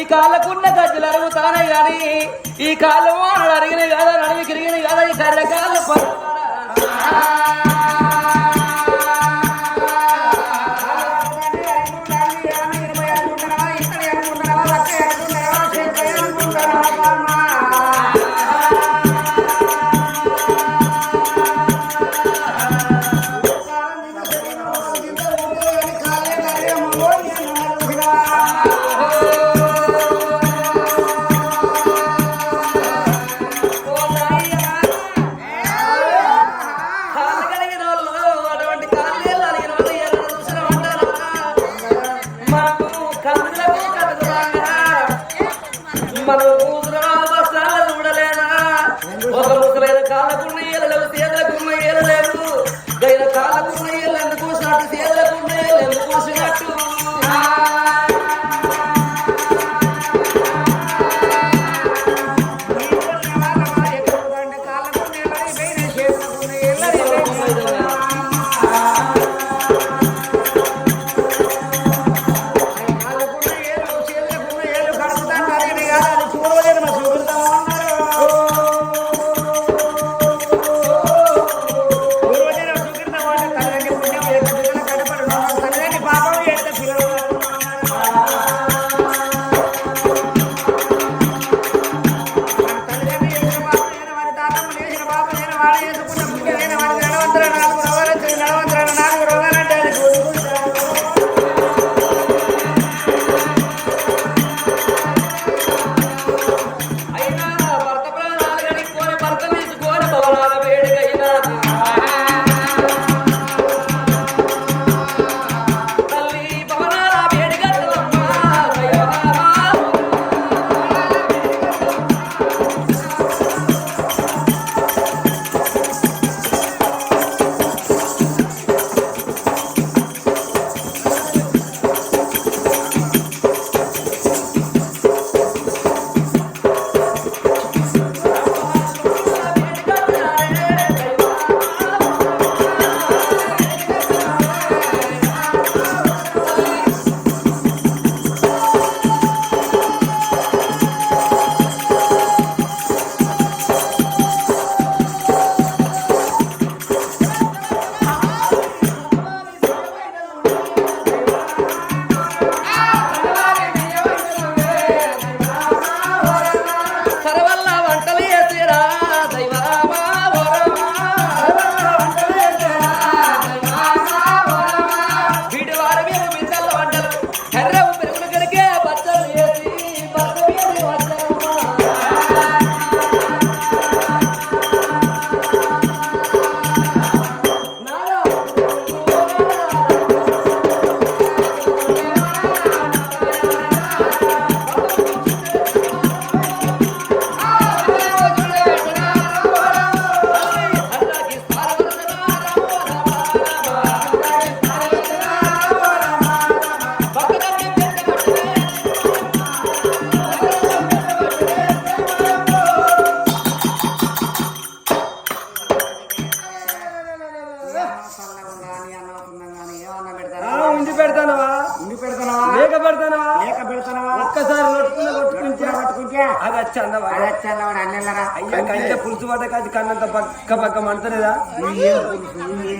ఈ కాళ్ళకున్న గజ్జలు అరుగుతానే కానీ ఈ కాళ్ళు అడిగిన అరిగిన కాదా నడిమి కిరిగిన కాదా ఈ కర్ర Bye.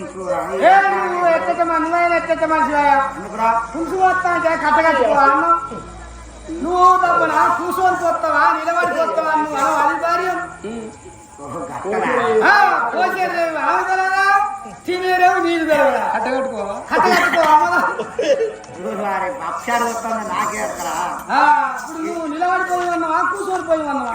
నువ్వు ఎత్తట నువ్వైనా ఎత్తట మనిషివయ్యా ఎందుకురా పులుసు వస్తా అంటే కట్టగట్టుకో అన్నం నువ్వు తప్పన కూర్చొని పోతావా నిలబడి పోతావా నువ్వు అది భార్యం పోసేది ఆమె తెలవదా తినేరేవు నీళ్ళు తెలవదా కట్టగట్టుకోవా కట్టగట్టుకో అమ్మదా ఇప్పుడు వారి అక్షరాలు వస్తాను నాకే అక్కడ ఆ, ఇప్పుడు నువ్వు నిలబడిపోయి ఉన్నావా? కూర్చొని పోయి ఉన్నావా?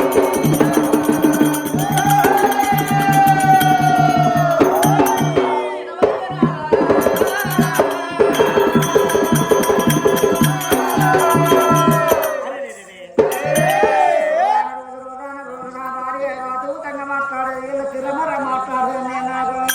ఆయన. గట్టరా అంతకంటే పెట్టింది తల్లి మాట్లాడే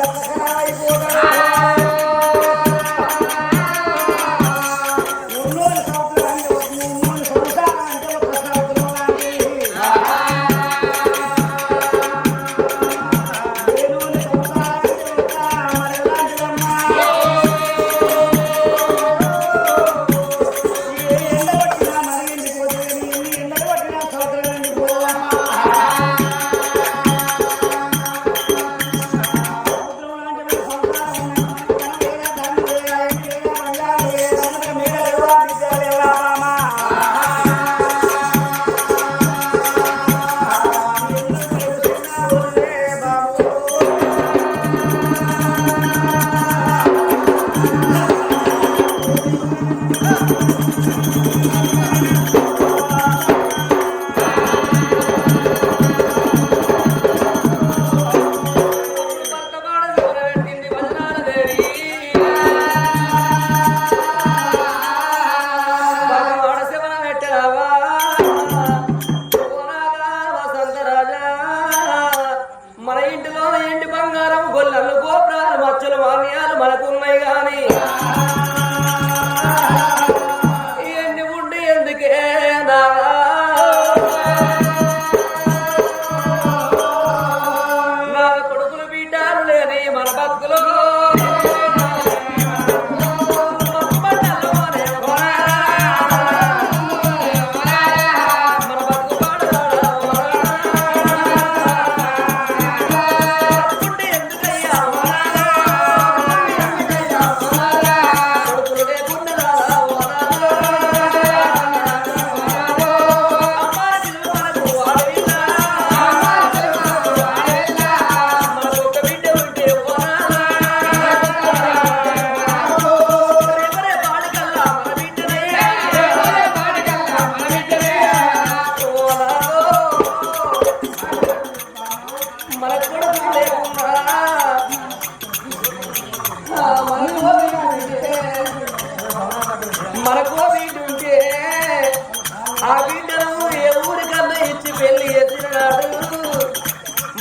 Ai, vou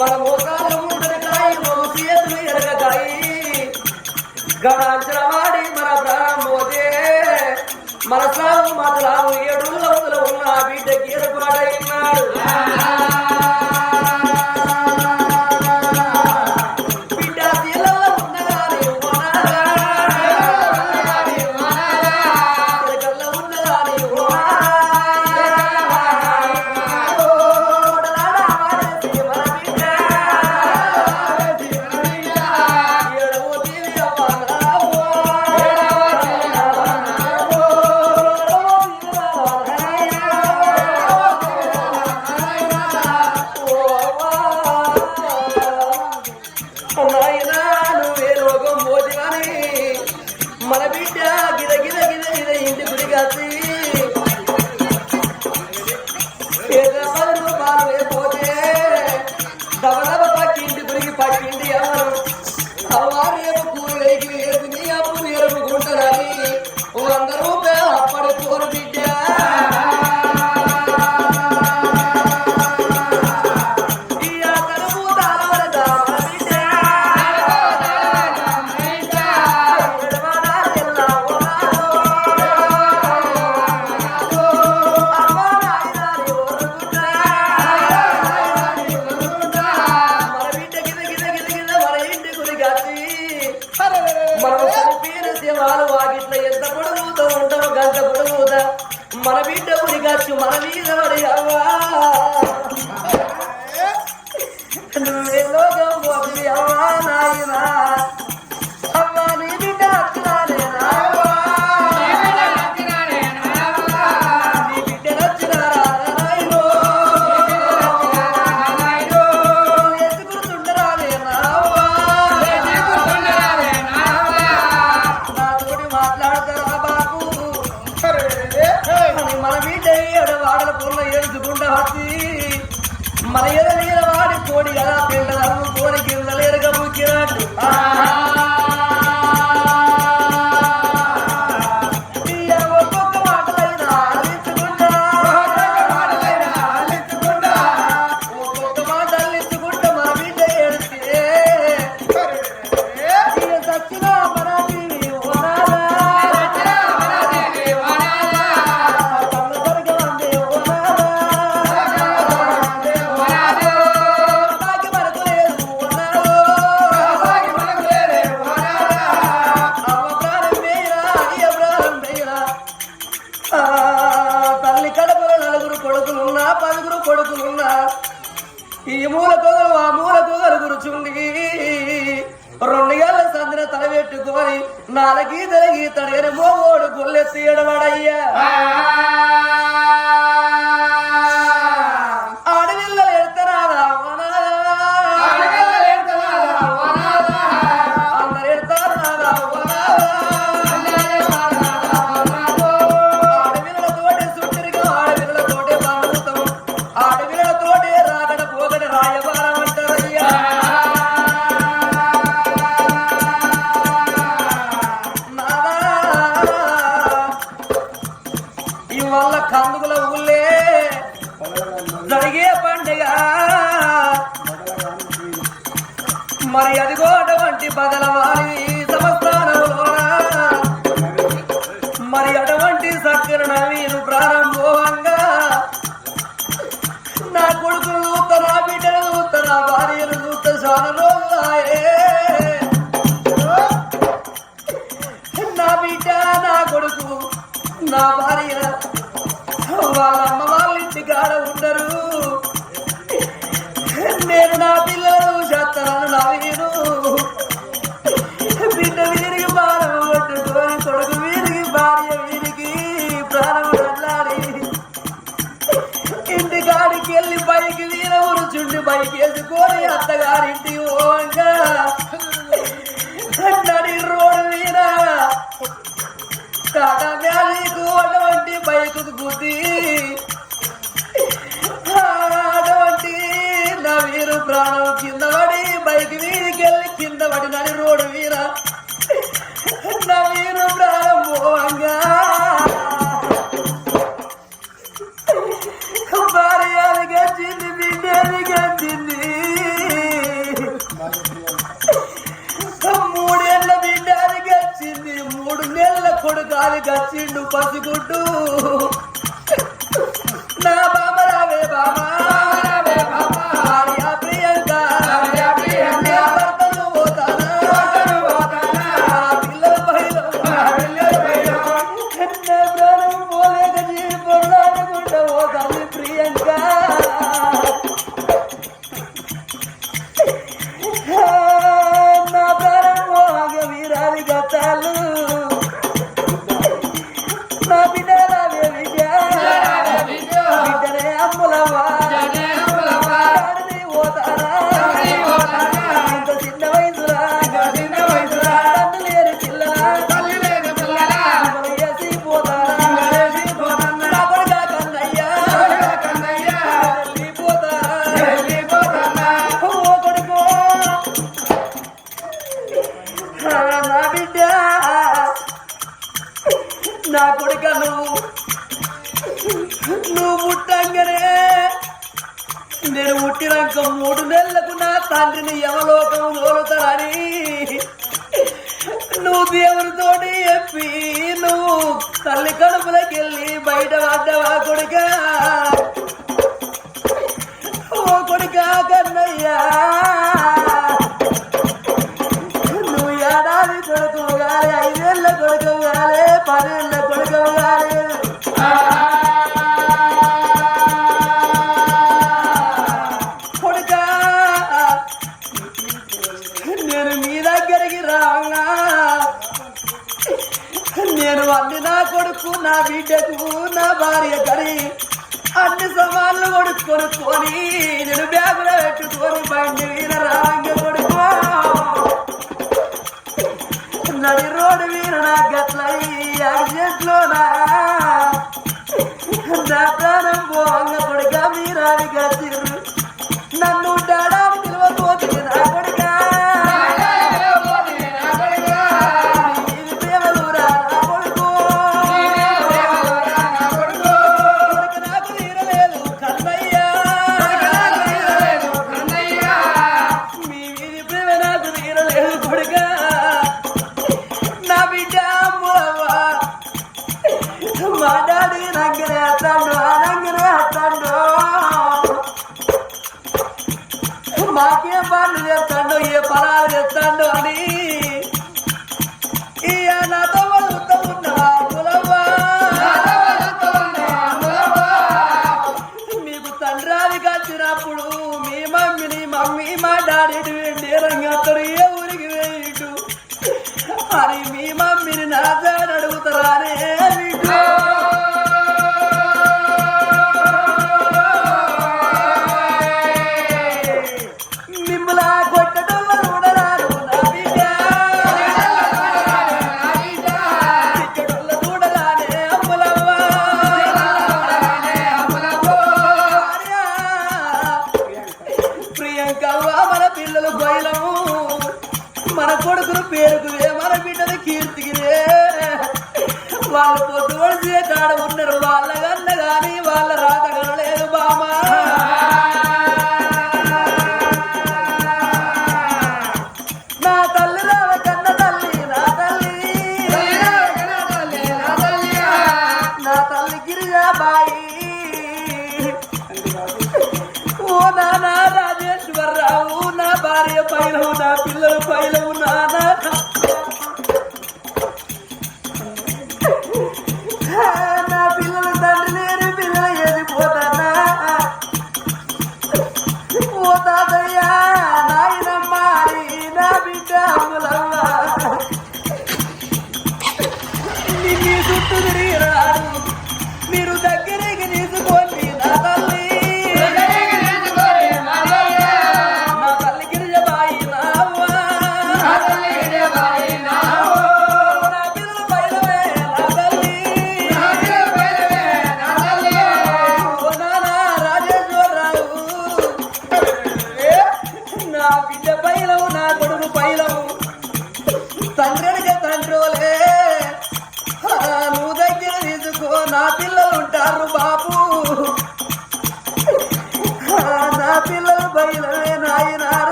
మన మోకాలు ముందరకాయి మన చేతులు ఎరగతాయి. గడాంచరవాడి మన ప్రాణం మన సాగు మాత్రం ఏడు వందలు ఉన్న బిడ్డకి ఎరపాడైనాడు మనం చనిపోయిన శివాలు వాకిట్ల ఎంత పొడుగుతూ ఉంటావు గంట పొడుగుతా. మన బిడ్డ ఉరిగచ్చు మన మీద పడియవ్వా నువ్వే లోకం పోతుంది అవ్వా నాయనా. నా బిడ్డ నా కొడుకు నా భార్య వాళ్ళ ఇంటి కాడ ఉండరు. నేను నా పిల్లలు చేస్తాను నా వీరు కొరికి నీరికెళ్ళి కింద పడినని రోడ్డు వీరా నా వీరు ప్రారంభంగా భార్య గచ్చింది బిడ్డని గచ్చింది మూడేళ్ళ గచ్చింది మూడు నెలల కొడుకాలి గచ్చిండు పసిగుడ్డు. తల్లి కడుపులకెళ్ళి బయట పడ్డవా కొడుక? ఓ కొడుకా కన్నయ్యా. భార్య కని అన్ని సమాన్లు కొడుక్కొని కొని నేను బ్యాగులో పెట్టుకొని బండి వీర రాంగ కొడుకో నది రోడ్డు వీర నా గట్ల యాక్సిడెంట్లో నా ప్రాణం పోవంగ కొడుక మీరాది స్వామి మా డాడీ ఏంటి రంగ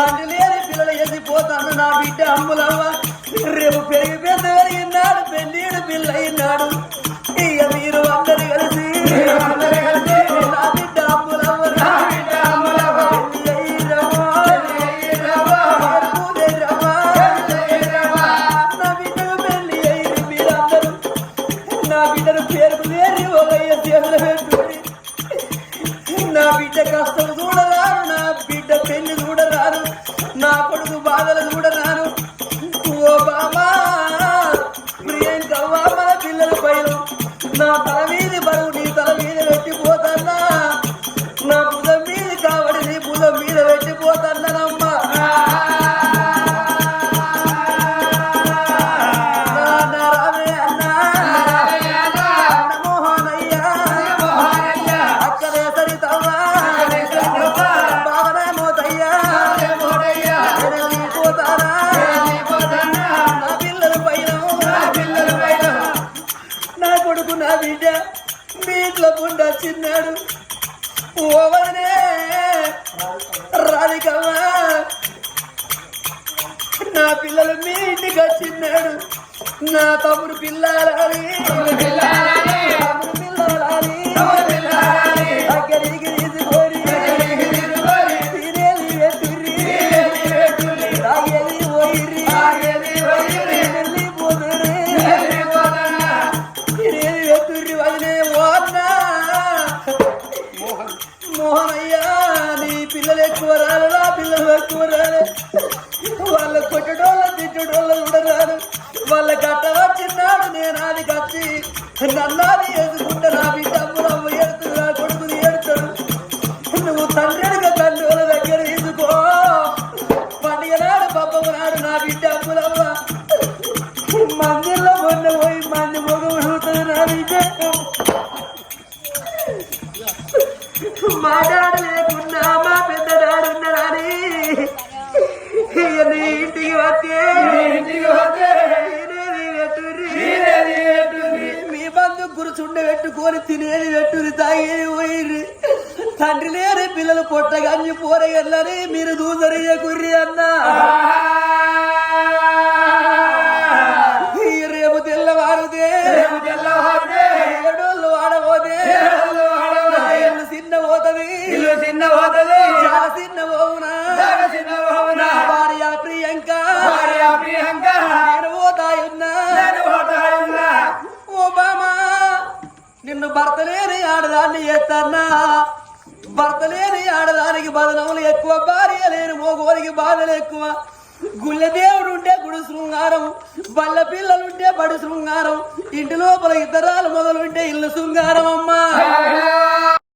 తండ్రి లేని పిల్లలు ఎదిపోతాను నా బిడ్డ అమ్ములవ్వ రేపు పెరిగి పెద్ద పెరిగినాడు పెళ్ళీడు పిల్ల అయినాడు గుండె పెట్టుకొని తినేది పెట్టుని తాగేది పోయిర్రి. తండ్రి లేరే పిల్లలు పొట్టగాంజి పోరగల్లని మీరు దూసరియకుర్రి అన్నా. భర్తలేని భర్త లేని ఆడదాన్ని చేస్తానా భర్త లేని ఆడదానికి బదనములు ఎక్కువ భార్య లేని మోగోరికి బాధలు ఎక్కువ. గుళ్ళదేవుడు ఉంటే గుడి శృంగారం బల్ల పిల్లలుంటే బడి శృంగారం ఇంటి లోపల ఇతరాలు మొదలుంటే ఇల్లు శృంగారం అమ్మా.